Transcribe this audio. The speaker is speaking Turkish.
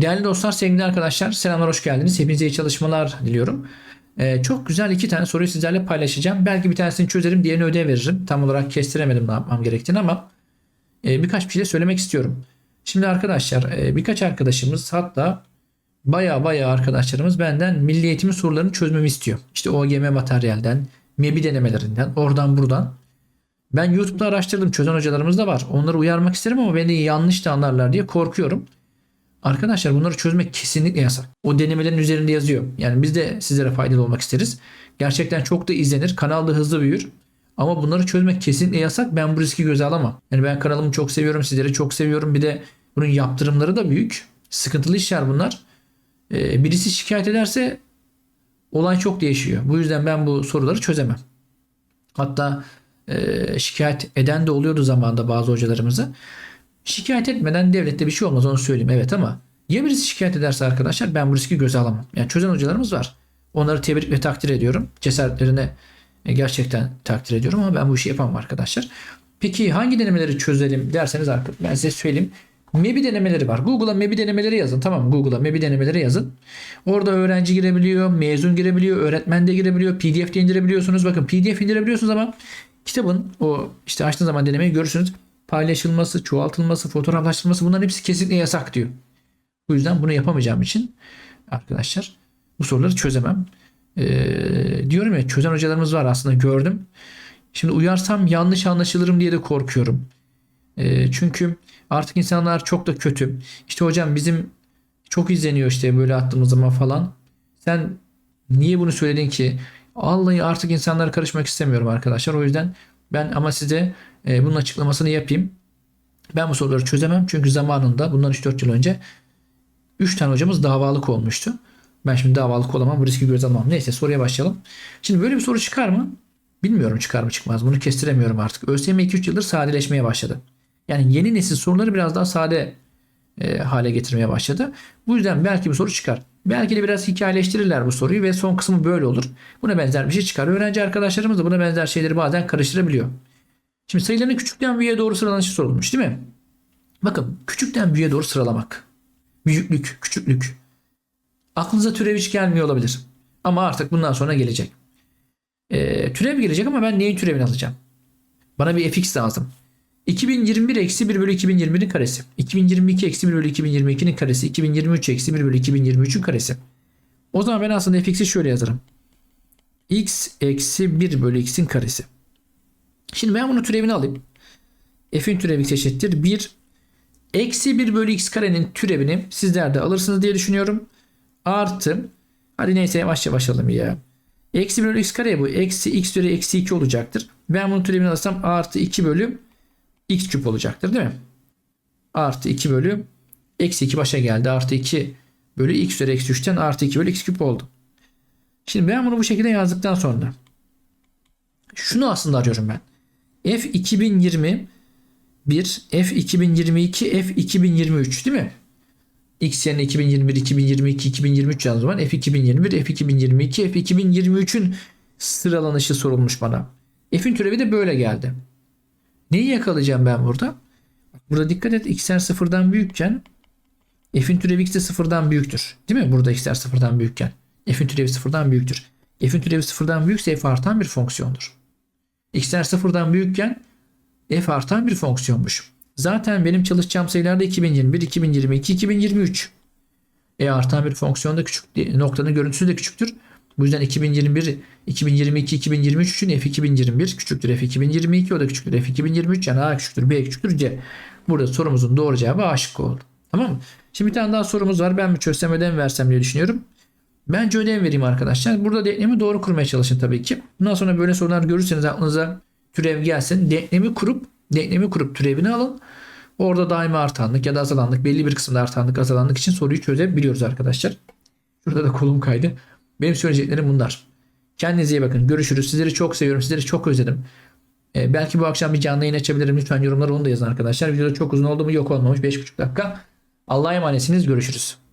Değerli dostlar, sevgili arkadaşlar, selamlar, hoş geldiniz. Hepinize iyi çalışmalar diliyorum. Ee, çok güzel iki tane soruyu sizlerle paylaşacağım. Belki bir tanesini çözerim, diğerini ödev veririm. Tam olarak kestiremedim ne yapmam gerektiğini ama e, birkaç bir şey de söylemek istiyorum. Şimdi arkadaşlar, e, birkaç arkadaşımız hatta baya baya arkadaşlarımız benden milli eğitimin sorularını çözmemi istiyor. İşte OGM materyalden, MEBI denemelerinden, oradan buradan. Ben YouTube'da araştırdım. Çözen hocalarımız da var. Onları uyarmak isterim ama beni yanlış da anlarlar diye korkuyorum. Arkadaşlar bunları çözmek kesinlikle yasak. O denemelerin üzerinde yazıyor. Yani biz de sizlere faydalı olmak isteriz. Gerçekten çok da izlenir. Kanal da hızlı büyür. Ama bunları çözmek kesinlikle yasak. Ben bu riski göze alamam. Yani ben kanalımı çok seviyorum. Sizleri çok seviyorum. Bir de bunun yaptırımları da büyük. Sıkıntılı işler bunlar. Ee, birisi şikayet ederse olay çok değişiyor. Bu yüzden ben bu soruları çözemem. Hatta e, şikayet eden de oluyordu zamanında bazı hocalarımızı. Şikayet etmeden devlette bir şey olmaz onu söyleyeyim evet ama ya birisi şikayet ederse arkadaşlar ben bu riski göze alamam. Yani çözen hocalarımız var. Onları tebrik ve takdir ediyorum. Cesaretlerine e, gerçekten takdir ediyorum ama ben bu işi yapamam arkadaşlar. Peki hangi denemeleri çözelim derseniz arkadaşlar ben size söyleyeyim. MEBI denemeleri var. Google'a MEBI denemeleri yazın. Tamam? Google'a MEBI denemeleri yazın. Orada öğrenci girebiliyor, mezun girebiliyor, öğretmen de girebiliyor, PDF de indirebiliyorsunuz. Bakın PDF indirebiliyorsunuz ama kitabın o işte açtığınız zaman denemeyi görürsünüz. Paylaşılması, çoğaltılması, fotoğraflaştırılması bunların hepsi kesinlikle yasak diyor. Bu yüzden bunu yapamayacağım için arkadaşlar bu soruları çözemem. Ee, diyorum ya çözen hocalarımız var aslında gördüm. Şimdi uyarsam yanlış anlaşılırım diye de korkuyorum. Ee, çünkü artık insanlar çok da kötü. İşte hocam bizim çok izleniyor işte böyle attığımız zaman falan. Sen niye bunu söyledin ki? Vallahi artık insanlara karışmak istemiyorum arkadaşlar. O yüzden ben ama size e, bunun açıklamasını yapayım. Ben bu soruları çözemem. Çünkü zamanında bundan 3-4 yıl önce 3 tane hocamız davalık olmuştu. Ben şimdi davalık olamam. Bu riski göze almam. Neyse soruya başlayalım. Şimdi böyle bir soru çıkar mı? Bilmiyorum çıkar mı çıkmaz. Bunu kestiremiyorum artık. ÖSYM 2-3 yıldır sadeleşmeye başladı. Yani yeni nesil soruları biraz daha sade e, hale getirmeye başladı. Bu yüzden belki bir soru çıkar. Belki de biraz hikayeleştirirler bu soruyu ve son kısmı böyle olur. Buna benzer bir şey çıkar. Öğrenci arkadaşlarımız da buna benzer şeyleri bazen karıştırabiliyor. Şimdi sayıların küçükten büyüğe doğru sıralanışı sorulmuş değil mi? Bakın küçükten büyüğe doğru sıralamak. Büyüklük, küçüklük. Aklınıza türev hiç gelmiyor olabilir. Ama artık bundan sonra gelecek. Ee, türev gelecek ama ben neyin türevini alacağım? Bana bir fx lazım. 2021 eksi 1 bölü 2021'in karesi. 2022 eksi 1 bölü 2022'nin karesi. 2023 eksi 1 bölü 2023'ün karesi. O zaman ben aslında fx'i şöyle yazarım. x eksi 1 bölü x'in karesi. Şimdi ben bunun türevini alayım. F'in türevi eşittir. 1 eksi 1 bölü x karenin türevini sizler de alırsınız diye düşünüyorum. Artı hadi neyse yavaş yavaş alalım ya. Eksi 1 bölü x kare bu. Eksi x üzeri eksi 2 olacaktır. Ben bunun türevini alırsam artı 2 bölü x küp olacaktır değil mi? Artı 2 bölü eksi 2 başa geldi. Artı 2 bölü x üzeri eksi 3'ten artı 2 bölü x küp oldu. Şimdi ben bunu bu şekilde yazdıktan sonra şunu aslında arıyorum ben. F 2020 1 F 2022 F 2023 değil mi? X yerine 2021, 2022, 2023 yazdığım zaman F 2021, F 2022, F 2023'ün sıralanışı sorulmuş bana. F'in türevi de böyle geldi. Neyi yakalayacağım ben burada? Burada dikkat et x'ler sıfırdan büyükken f'in türevi x de sıfırdan büyüktür. Değil mi? Burada x'ler sıfırdan büyükken. f'in türevi sıfırdan büyüktür. f'in türevi sıfırdan büyükse f artan bir fonksiyondur. x'ler sıfırdan büyükken f artan bir fonksiyonmuş. Zaten benim çalışacağım sayılarda 2021, 2022, 2023. E artan bir fonksiyon da küçük. Noktanın görüntüsü de küçüktür. Bu yüzden 2021, 2022, 2023 için f 2021 küçüktür f 2022 o da küçüktür f 2023 yani a küçüktür b küçüktür c. Burada sorumuzun doğru cevabı A şıkkı oldu. Tamam mı? Şimdi bir tane daha sorumuz var. Ben mi çözsem ödev versem diye düşünüyorum. Bence ödev vereyim arkadaşlar. Burada denklemi doğru kurmaya çalışın tabii ki. Bundan sonra böyle sorular görürseniz aklınıza türev gelsin. Denklemi kurup denklemi kurup türevini alın. Orada daima artanlık ya da azalanlık belli bir kısımda artanlık azalanlık için soruyu çözebiliyoruz arkadaşlar. Şurada da kolum kaydı. Benim söyleyeceklerim bunlar. Kendinize iyi bakın. Görüşürüz. Sizleri çok seviyorum. Sizleri çok özledim. Ee, belki bu akşam bir canlı yayın açabilirim. Lütfen yorumlara onu da yazın arkadaşlar. Videoda çok uzun oldu mu? Yok olmamış. 5,5 dakika. Allah'a emanetsiniz. Görüşürüz.